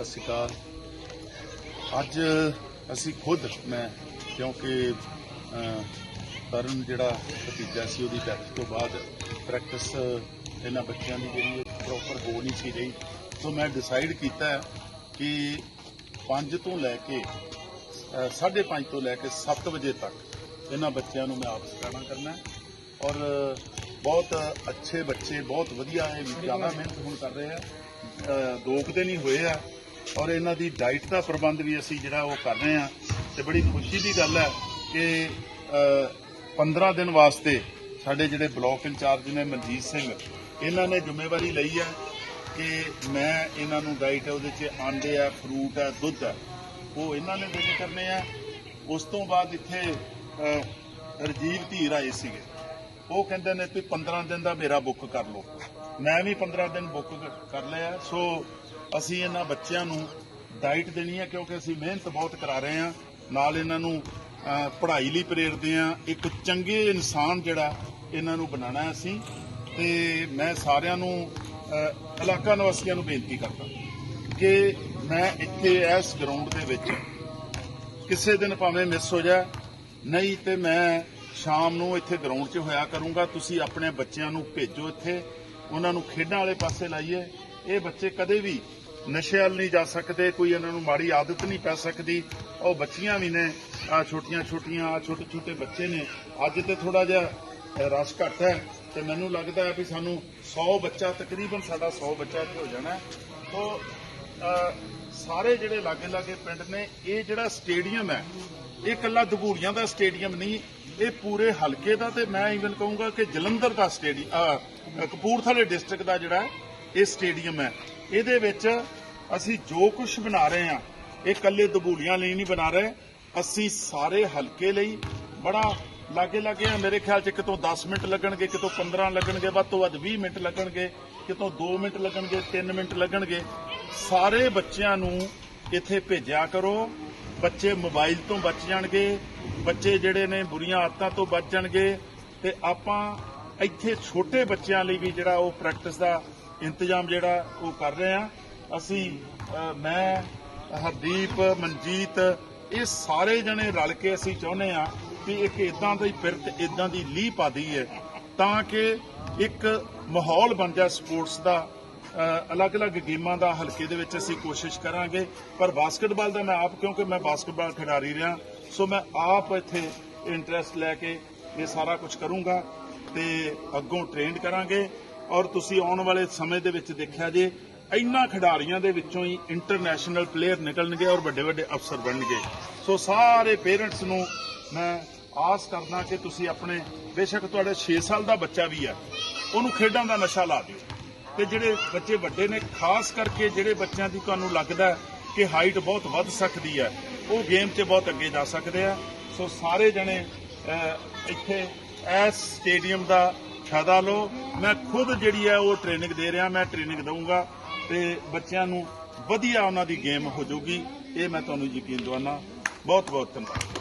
ਸਤਿ ਸ਼੍ਰੀ ਅਕਾਲ। ਅੱਜ ਅਸੀਂ ਖੁਦ ਮੈਂ ਕਿਉਂਕਿ ਤਰਨ ਜਿਹੜਾ ਭਤੀਜਾ ਸੀ ਉਹਦੀ ਡੈਥ ਤੋਂ ਬਾਅਦ ਪ੍ਰੈਕਟਿਸ ਇਹਨਾਂ ਬੱਚਿਆਂ ਦੀ ਜਿਹੜੀ ਪ੍ਰੋਪਰ ਹੋ ਨਹੀਂ ਸੀ ਰਹੀ। ਸੋ ਮੈਂ ਡਿਸਾਈਡ ਕੀਤਾ ਕਿ 5 ਤੋਂ ਲੈ ਕੇ 5:30 ਤੋਂ ਲੈ ਕੇ 7 ਵਜੇ ਤੱਕ ਇਹਨਾਂ ਬੱਚਿਆਂ ਨੂੰ ਮੈਂ ਆਪ ਸਿਖਾਉਣਾ ਕਰਨਾ ਹੈ। ਔਰ ਬਹੁਤ ਅੱਛੇ ਬੱਚੇ ਬਹੁਤ ਵਧੀਆ ਇਹ ਜ਼ਿਆਦਾ ਮਿਹਨਤ ਹੁਣ ਕਰ ਰਹੇ ਆ। ਦੋ ਕੁ ਦਿਨ ਹੀ ਹੋਏ ਆ। ਔਰ ਇਹਨਾਂ ਦੀ ਡਾਈਟ ਦਾ ਪ੍ਰਬੰਧ ਵੀ ਅਸੀਂ ਜਿਹੜਾ ਉਹ ਕਰ ਰਹੇ ਆ ਤੇ ਬੜੀ ਖੁਸ਼ੀ ਦੀ ਗੱਲ ਹੈ ਕਿ ਅ, 15 ਦਿਨ ਵਾਸਤੇ ਸਾਡੇ ਜਿਹੜੇ ਬਲਾਕ ਇੰਚਾਰਜ ਨੇ ਮਨਜੀਤ ਸਿੰਘ ਇਹਨਾਂ ਨੇ ਜ਼ਿੰਮੇਵਾਰੀ ਲਈ ਹੈ ਕਿ ਮੈਂ ਇਹਨਾਂ ਨੂੰ ਡਾਈਟ ਉਹਦੇ 'ਚ ਆਂਡੇ ਆ ਫਰੂਟ ਆ ਦੁੱਧ ਆ ਉਹ ਇਹਨਾਂ ਨੇ ਦੇਣੇ ਕਰਨੇ ਆ। ਉਸ ਤੋਂ ਬਾਅਦ ਇੱਥੇ ਅ, ਰਜੀਵ ਧੀਰ ਆਏ ਸੀਗੇ। ਉਹ ਕਹਿੰਦੇ ਨੇ ਤੁਸੀਂ 15 ਦਿਨ ਦਾ ਮੇਰਾ ਬੁੱਕ ਕਰ ਲਓ। ਮੈਂ ਵੀ 15 ਦਿਨ ਬੁੱਕ ਕਰ ਲਿਆ। ਸੋ ਅਸੀਂ ਇਹਨਾਂ ਬੱਚਿਆਂ ਨੂੰ ਡਾਈਟ ਦੇਣੀ ਹੈ ਕਿਉਂਕਿ ਅਸੀਂ ਮਿਹਨਤ ਬਹੁਤ ਕਰਾ ਰਹੇ ਹਾਂ। ਨਾਲ ਇਹਨਾਂ ਨੂੰ ਪੜ੍ਹਾਈ ਲਈ ਪ੍ਰੇਰਦੇ ਹਾਂ। ਇੱਕ ਚੰਗੇ ਇਨਸਾਨ ਜਿਹੜਾ ਇਹਨਾਂ ਨੂੰ ਬਣਾਉਣਾ ਅਸੀਂ। ਤੇ ਮੈਂ ਸਾਰਿਆਂ ਨੂੰ ਇਲਾਕਾ ਨਿਵਾਸੀਆਂ ਨੂੰ ਬੇਨਤੀ ਕਰਦਾ ਕਿ ਮੈਂ ਇੱਥੇ ਇਸ ਗਰਾਊਂਡ ਦੇ ਵਿੱਚ ਕਿਸੇ ਦਿਨ ਭਾਵੇਂ ਮਿਸ ਹੋ ਜਾ ਨਹੀਂ ਤੇ ਮੈਂ ਸ਼ਾਮ ਨੂੰ ਇੱਥੇ ਗਰਾਊਂਡ 'ਚ ਹੋਇਆ ਕਰੂੰਗਾ। ਤੁਸੀਂ ਆਪਣੇ ਬੱਚਿਆਂ ਨੂੰ ਭੇਜੋ ਇੱਥੇ। ਉਹਨਾਂ ਨੂੰ ਖੇਡਾਂ ਵਾਲੇ ਪਾਸੇ ਲਾਈਏ। ਇਹ ਬੱਚੇ ਕਦੇ ਵੀ ਨਸ਼ੇ ਵੱਲ ਨਹੀਂ ਜਾ ਸਕਦੇ, ਕੋਈ ਇਹਨਾਂ ਨੂੰ ਮਾੜੀ ਆਦਤ ਨਹੀਂ ਪੈ ਸਕਦੀ। ਉਹ ਬੱਚੀਆਂ ਵੀ ਨੇ ਆ ਛੋਟੀਆਂ ਛੋਟੀਆਂ ਆ ਛੋਟੇ ਛੋਟੇ ਬੱਚੇ ਨੇ। ਅੱਜ ਤੇ ਥੋੜਾ ਜਿਹਾ ਰਸ਼ ਘੱਟ ਹੈ ਤੇ ਮੈਨੂੰ ਲੱਗਦਾ ਹੈ ਵੀ ਸਾਨੂੰ 100 ਬੱਚਾ, ਤਕਰੀਬਨ ਸਾਡਾ 100 ਬੱਚਾ ਹੋ ਜਾਣਾ ਹੈ। ਸਾਰੇ ਜਿਹੜੇ ਲਾਗੇ ਲਾਗੇ ਪਿੰਡ ਨੇ, ਇਹ ਜਿਹੜਾ ਸਟੇਡੀਅਮ ਹੈ, ਇਹ ਕੱਲਾ ਦਗੂੜੀਆਂ ਦਾ ਸਟੇਡੀਅਮ ਨਹੀਂ, ਇਹ ਪੂਰੇ ਹਲਕੇ ਦਾ ਤੇ ਮੈਂ ਇਵਨ ਕਹੂੰਗਾ ਕਿ ਜਲੰਧਰ ਦਾ ਸਟੇਡੀਅਮ ਕਪੂਰਥਲੇ ਡਿਸਟ੍ਰਿਕਟ ਦਾ ਜਿਹੜਾ ਇਹ ਸਟੇਡੀਅਮ ਹੈ। ਇਹਦੇ ਵਿੱਚ ਅਸੀਂ ਜੋ ਕੁਝ ਬਣਾ ਰਹੇ ਹਾਂ, ਇਹ ਕੱਲੇ ਦਬੂੜੀਆਂ ਲਈ ਨਹੀਂ ਬਣਾ ਰਹੇ, ਅਸੀਂ ਸਾਰੇ ਹਲਕੇ ਲਈ ਬੜਾ ਲਾਗੇ ਲਾਗੇ ਆ। ਮੇਰੇ ਖਿਆਲ ਚ ਕਿਤੋਂ 10 ਮਿੰਟ ਲੱਗਣਗੇ, ਕਿਤੋਂ 15 ਲੱਗਣਗੇ, ਵੱਧ ਤੋਂ ਵੱਧ 20 ਮਿੰਟ ਲੱਗਣਗੇ, ਕਿਤੋਂ 2 ਮਿੰਟ ਲੱਗਣਗੇ 3 ਮਿੰਟ ਲੱਗਣਗੇ। ਸਾਰੇ ਬੱਚਿਆਂ ਨੂੰ ਇੱਥੇ ਭੇਜਿਆ ਕਰੋ। ਬੱਚੇ ਮੋਬਾਈਲ ਤੋਂ ਬਚ ਜਾਣਗੇ, ਬੱਚੇ ਜਿਹੜੇ ਨੇ ਬੁਰੀਆਂ ਆਦਤਾਂ ਤੋਂ ਬਚ ਜਾਣਗੇ ਤੇ ਆਪਾਂ ਇੱਥੇ ਛੋਟੇ ਬੱਚਿਆਂ ਲਈ ਵੀ ਜਿਹੜਾ ਉਹ ਪ੍ਰੈਕਟਿਸ ਦਾ ਇੰਤਜ਼ਾਮ ਜਿਹੜਾ ਉਹ ਕਰ ਰਹੇ ਆ ਅਸੀਂ ਮੈਂ, ਹਰਦੀਪ, ਮਨਜੀਤ, ਇਹ ਸਾਰੇ ਜਣੇ ਰਲ ਕੇ ਅਸੀਂ ਚਾਹੁੰਦੇ ਆ ਕਿ ਇੱਕ ਇਦਾਂ ਦੀ ਫਿਰਤ ਇਦਾਂ ਦੀ ਲੀਹ ਪਾ ਦਈਏ ਤਾਂ ਕਿ ਇੱਕ ਮਾਹੌਲ ਬਣ ਜਾ ਸਪੋਰਟਸ ਦਾ। ਅਲੱਗ-ਅਲੱਗ ਗੇਮਾਂ ਦਾ ਹਲਕੇ ਦੇ ਵਿੱਚ ਅਸੀਂ ਕੋਸ਼ਿਸ਼ ਕਰਾਂਗੇ। ਪਰ ਬਾਸਕਟਬਾਲ ਦਾ ਮੈਂ ਆਪ, ਕਿਉਂਕਿ ਮੈਂ ਬਾਸਕਟਬਾਲ ਖਿਡਾਰੀ ਰਿਹਾ, ਸੋ ਮੈਂ ਆਪ ਇੱਥੇ ਇੰਟਰਸਟ ਲੈ ਕੇ ਇਹ ਸਾਰਾ ਕੁਝ ਕਰੂੰਗਾ ਤੇ ਅੱਗੋਂ ਟ੍ਰੇਨਡ ਕਰਾਂਗੇ। ਔਰ ਤੁਸੀਂ ਆਉਣ ਵਾਲੇ ਸਮੇਂ ਦੇ ਵਿੱਚ ਦੇਖਿਆ ਜੇ, ਇੰਨਾ ਖਿਡਾਰੀਆਂ ਦੇ ਵਿੱਚੋਂ ਹੀ ਇੰਟਰਨੈਸ਼ਨਲ ਪਲੇਅਰ ਨਿਕਲਣਗੇ ਔਰ ਵੱਡੇ ਵੱਡੇ ਅਫਸਰ ਬਣਨਗੇ। ਸੋ ਸਾਰੇ ਪੇਰੈਂਟਸ ਨੂੰ ਮੈਂ ਆਸ ਕਰਦਾ ਕਿ ਤੁਸੀਂ ਆਪਣੇ, ਬੇਸ਼ੱਕ ਤੁਹਾਡੇ 6 ਸਾਲ ਦਾ ਬੱਚਾ ਵੀ ਹੈ ਉਹਨੂੰ ਖੇਡਾਂ ਦਾ ਨਸ਼ਾ ਲਾ ਦਿਓ। ਤੇ ਜਿਹੜੇ ਬੱਚੇ ਵੱਡੇ ਨੇ, ਖਾਸ ਕਰਕੇ ਜਿਹੜੇ ਬੱਚਿਆਂ ਦੀ ਤੁਹਾਨੂੰ ਲੱਗਦਾ ਕਿ ਹਾਈਟ ਬਹੁਤ ਵੱਧ ਸਕਦੀ ਹੈ ਉਹ ਗੇਮ 'ਚ ਬਹੁਤ ਅੱਗੇ ਜਾ ਸਕਦੇ ਆ। ਸੋ ਸਾਰੇ ਜਣੇ ਇੱਥੇ ਇਸ ਸਟੇਡੀਅਮ ਦਾ ਫਾਇਦਾ ਲਓ। ਮੈਂ ਖੁਦ ਜਿਹੜੀ ਹੈ ਉਹ ਟ੍ਰੇਨਿੰਗ ਦੇ ਰਿਹਾ, ਮੈਂ ਟ੍ਰੇਨਿੰਗ ਦਊਂਗਾ ਤੇ ਬੱਚਿਆਂ ਨੂੰ ਵਧੀਆ ਉਹਨਾਂ ਦੀ ਗੇਮ ਹੋ ਜਾਊਗੀ। ਇਹ ਮੈਂ ਤੁਹਾਨੂੰ ਯਕੀਨ ਦਿਵਾਨਾ ਬਹੁਤ ਬਹੁਤ ਧੰਨਵਾਦ।